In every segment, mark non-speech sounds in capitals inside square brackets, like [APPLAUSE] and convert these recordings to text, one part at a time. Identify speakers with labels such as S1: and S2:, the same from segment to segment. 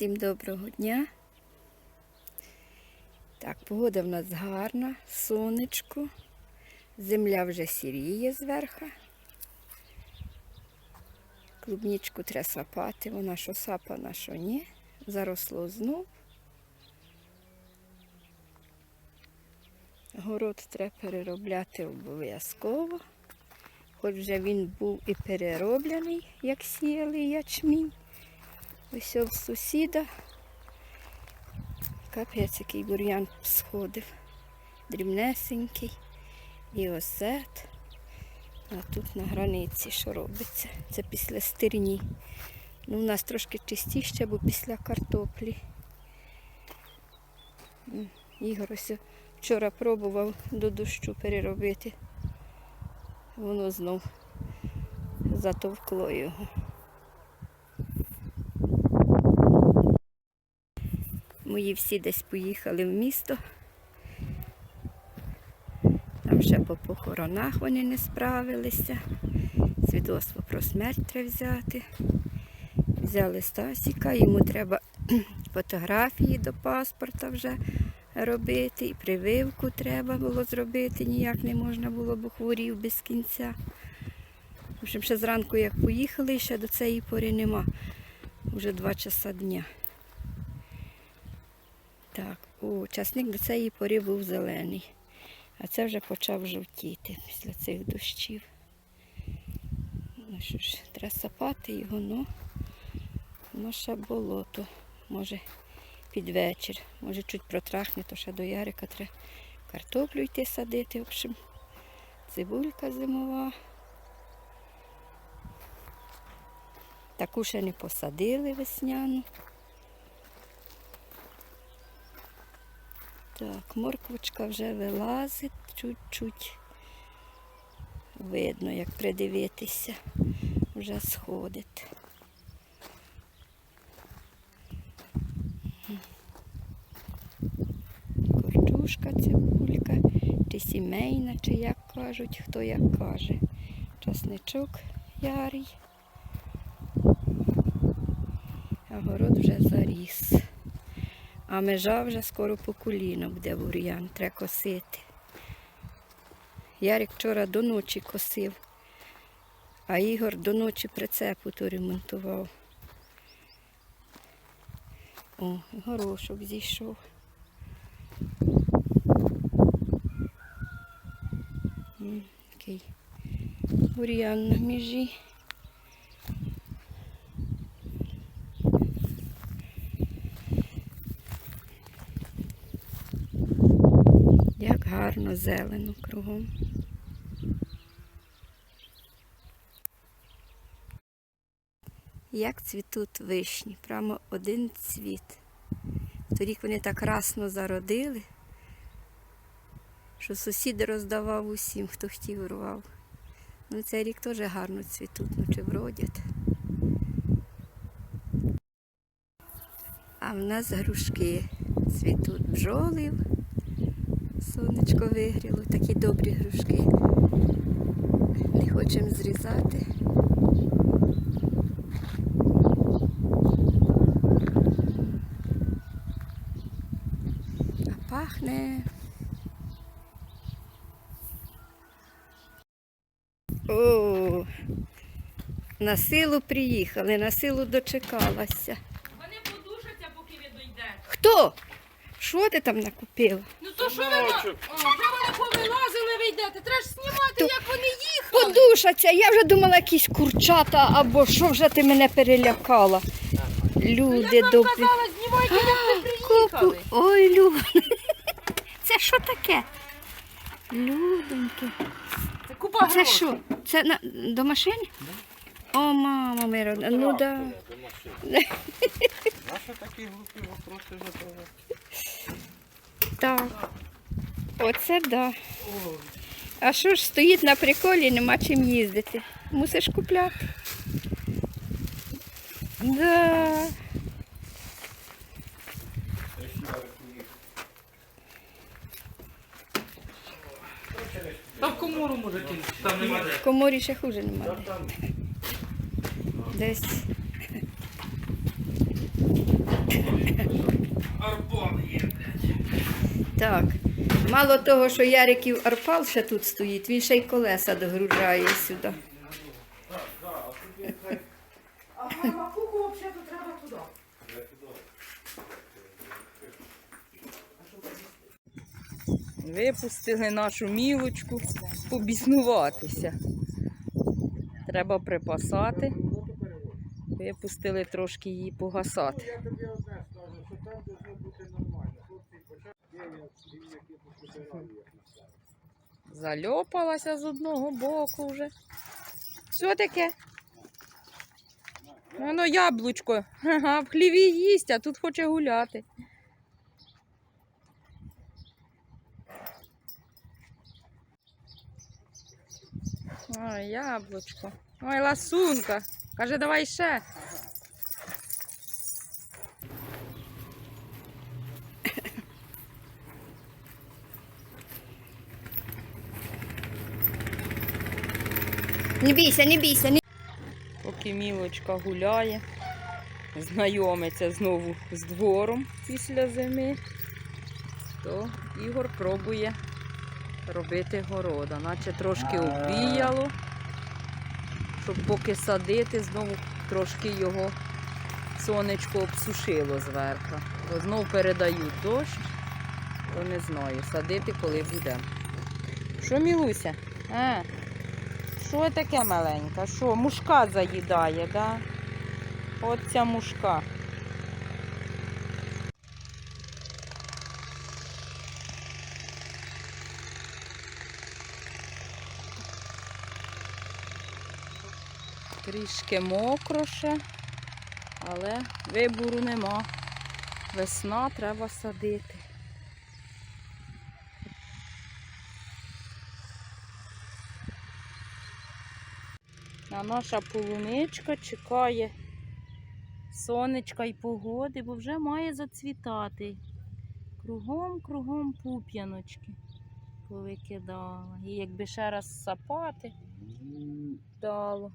S1: Всім доброго дня. Так, погода в нас гарна, сонечко. Земля вже сіріє зверху. Клубнічку треба сапати, вона що сапана, що ні. Заросло знов. Город треба переробляти обов'язково. Хоч вже він був і перероблений, як сіяли ячмінь. Ось в сусіда. Капець, який бур'ян сходив. Дрібнесенький. І осет. А тут на границі що робиться? Це після стерні. Ну, у нас трошки чистіше, бо після картоплі. Ігор ось вчора пробував до дощу переробити. Воно знов затовкло його. Мої всі десь поїхали в місто. Там вже по похоронах вони не справилися. Свідоцтво про смерть треба взяти. Взяли Стасіка, йому треба [CLEARS THROAT] фотографії до паспорта вже робити, і прививку треба було зробити, ніяк не можна було, бо хворів без кінця. В общем, ще зранку як поїхали, ще до цієї пори нема. Вже два часа дня. Так, о, часник до цієї пори був зелений, а це вже почав жовтіти після цих дощів. Ну що ж, треба сапати його, ну, ну ще болото. Може під вечір. Може чуть протрахне, то ще до Ярика треба картоплю йти садити. В общем, цибулька зимова. Таку ще не посадили весняну. Так, морквочка вже вилазить, чуть-чуть. Видно, як придивитися, вже сходить. Корчушка, цибулька, чи сімейна, чи як кажуть, хто як каже. Часничок ярий. А город вже заріс. А межа вже скоро по коліна буде бур'ян, треба косити. Ярик вчора до ночі косив, а Ігор до ночі прицепу то ремонтував. О, горошок зійшов. Бур'ян на межі. Як гарно зелено кругом. Як цвітуть вишні, прямо один цвіт. Торік вони так красно зародили, що сусід роздавав усім, хто хотів рвав. Ну, цей рік теж гарно цвітуть, ну чи вродять. А в нас грушки цвітуть бджолів. Сонечко вигріло, такі добрі грушки. Не хочемо зрізати. А пахне. О, на силу приїхали, на силу дочекалася.
S2: Вони подушаться, поки ви дойдете.
S1: Хто? Що ти там накупила?
S2: То що ви на... О, вже вони повилазили, ви йдете. Треба ж знімати, як вони їхали.
S1: Подушаться, я вже думала якісь курчата або що вже ти мене перелякала. Люди
S2: Я вам
S1: добрі.
S2: казала, знімайте, як ви
S1: Ку-ку. Ой, Люд. [LAUGHS] Це що таке? Людоньки.
S2: Це купа
S1: Це
S2: грошей.
S1: що? Це на, до машини? О, мама мирона, ну да.
S3: Наши такие глупые вопросы задавать.
S1: Так. Оце да. А що ж стоїть на приколі, нема чим їздити. Мусиш купляти. Да.
S4: Та в комору може кинути, там немає.
S1: В коморі ще хуже немає. Десь. Арбон є, блядь. Так. Мало того, що Яриків Арпал ще тут стоїть, він ще й колеса догружає сюди.
S2: А гамакуку взагалі треба туди.
S3: Випустили нашу мілочку побіснуватися. Треба припасати. Випустили трошки її погасати. Зальопалася з одного боку вже. Що таке? Воно яблучко. Ага, в хліві їсть, а тут хоче гуляти. Ой, яблучко. Ой, ласунка. Каже, давай ще.
S1: Не бійся, не бійся, не
S3: Поки мілочка гуляє, знайомиться знову з двором після зими, то Ігор пробує робити города. Наче трошки обіяло, щоб поки садити, знову трошки його сонечко обсушило зверху. То знов передають дощ, то не знаю, садити коли буде. Що, Мілуся? А? Що таке маленька? Що, мушка заїдає, да? От ця мушка. Трішки мокро ще, але вибору нема. Весна треба садити. А наша полуничка чекає сонечка і погоди, бо вже має зацвітати. Кругом, кругом пуп'яночки повикидала. І якби ще раз сапати дало.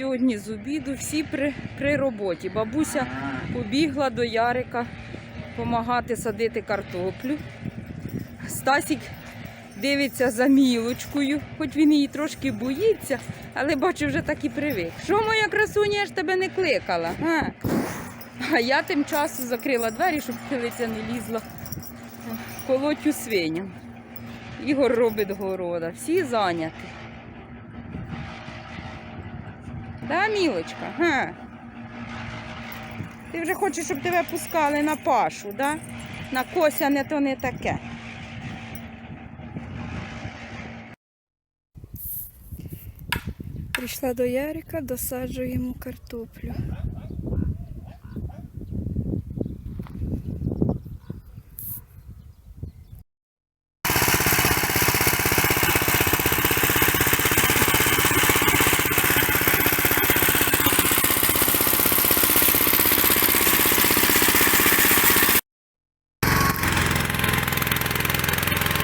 S3: Сьогодні з обіду всі при, при роботі. Бабуся побігла до Ярика допомагати садити картоплю. Стасік дивиться за мілочкою, хоч він її трошки боїться, але бачу, вже так і привик. Що моя красуня, я ж тебе не кликала. А, а я тим часом закрила двері, щоб пилиця не лізла колотю свиням. Ігор робить города, всі зайняті. Да, мілочка? Га? Ти вже хочеш, щоб тебе пускали на пашу, да? На кося не то не таке.
S1: Прийшла до Ярика, досаджую йому картоплю.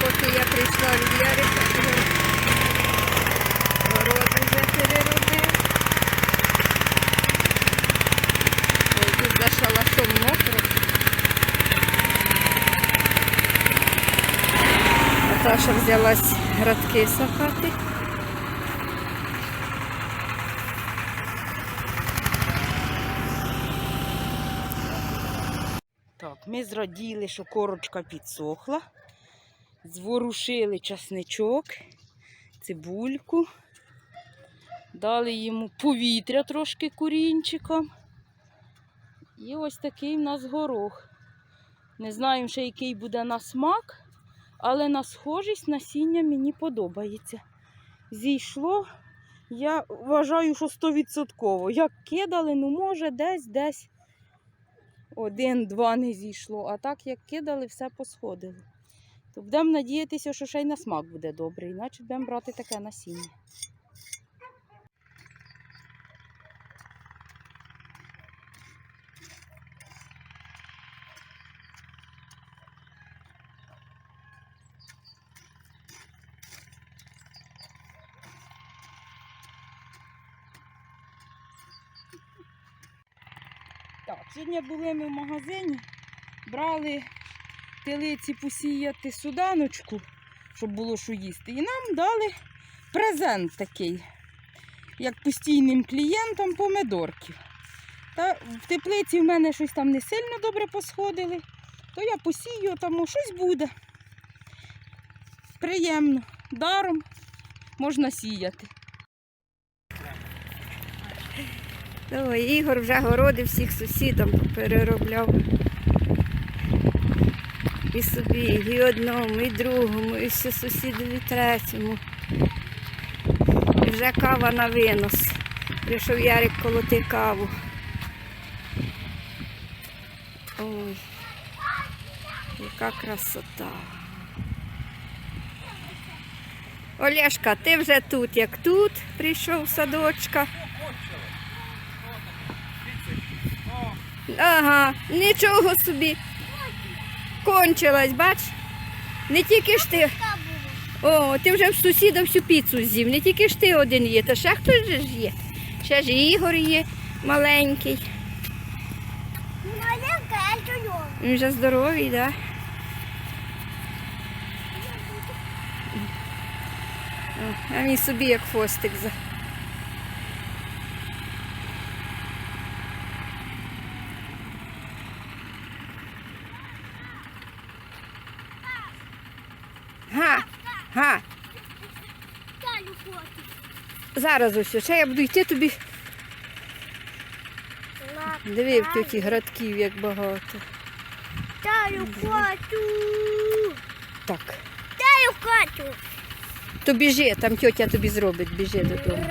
S1: Поки я прийшла від Ярика, Ігор город вже переробив. Даша взялась градки сапати.
S3: Так, ми зраділи, що корочка підсохла. Зворушили часничок, цибульку. Дали йому повітря трошки курінчиком. І ось такий в нас горох. Не знаємо ще, який буде на смак, але на схожість насіння мені подобається. Зійшло, я вважаю, що стовідсотково. Як кидали, ну може десь десь один-два не зійшло, а так як кидали, все посходило. То будемо надіятися, що ще й на смак буде добрий, іначе будемо брати таке насіння. Сьогодні були ми в магазині, брали телиці посіяти суданочку, щоб було що їсти. І нам дали презент такий, як постійним клієнтам помидорків. Та в теплиці в мене щось там не сильно добре посходили, то я посію, там щось буде. Приємно, даром можна сіяти.
S1: Ой, Ігор вже городи всіх сусідам переробляв. І собі, і одному, і другому, і ще сусідові третьому. І вже кава на винос. Прийшов Ярик колоти каву. Ой, яка красота. Олешка, ти вже тут, як тут прийшов садочка. Ага, нічого собі. Кончилась, бач? Не тільки ж ти. О, ти вже в сусіда всю піцу з'їв, не тільки ж ти один є, та ще хтось ж є. Ще ж Ігор є маленький.
S2: Маленька, а чого?
S1: Він вже здоровий, так? Да? А він собі як хвостик за. Га, га,
S2: Талю хочу.
S1: Зараз ось, ще я буду йти тобі. Диви в тьоті градків, як багато.
S2: Даю Катю.
S1: Так.
S2: Даю Катю.
S1: То біжи, там тьотя тобі зробить, біжи додому.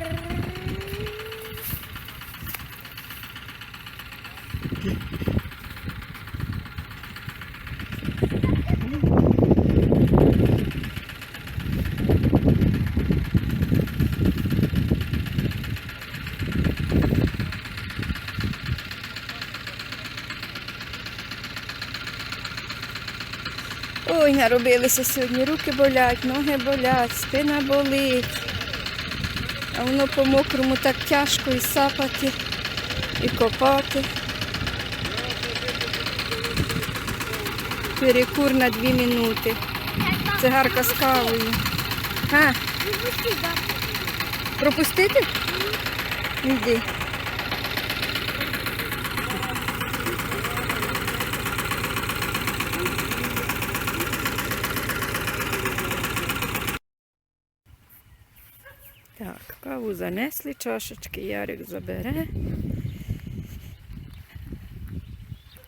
S1: Ой, наробилися сьогодні. Руки болять, ноги болять, спина болить. А воно по мокрому так тяжко і сапати, і копати. Перекур на дві минути. Цигарка з кавою. А, пропустити? Іди. Так, каву занесли, чашечки Ярик забере.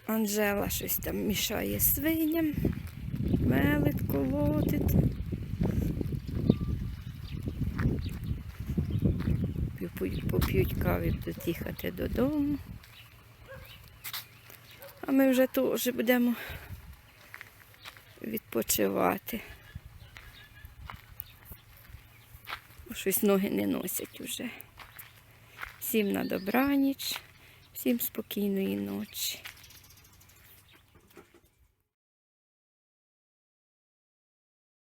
S1: Анжела щось там мішає свиням, мелить, колотить. Поп'ють кави, будуть їхати додому. А ми вже теж будемо відпочивати. Бо Щось ноги не носять уже. Всім на добраніч, всім спокійної ночі.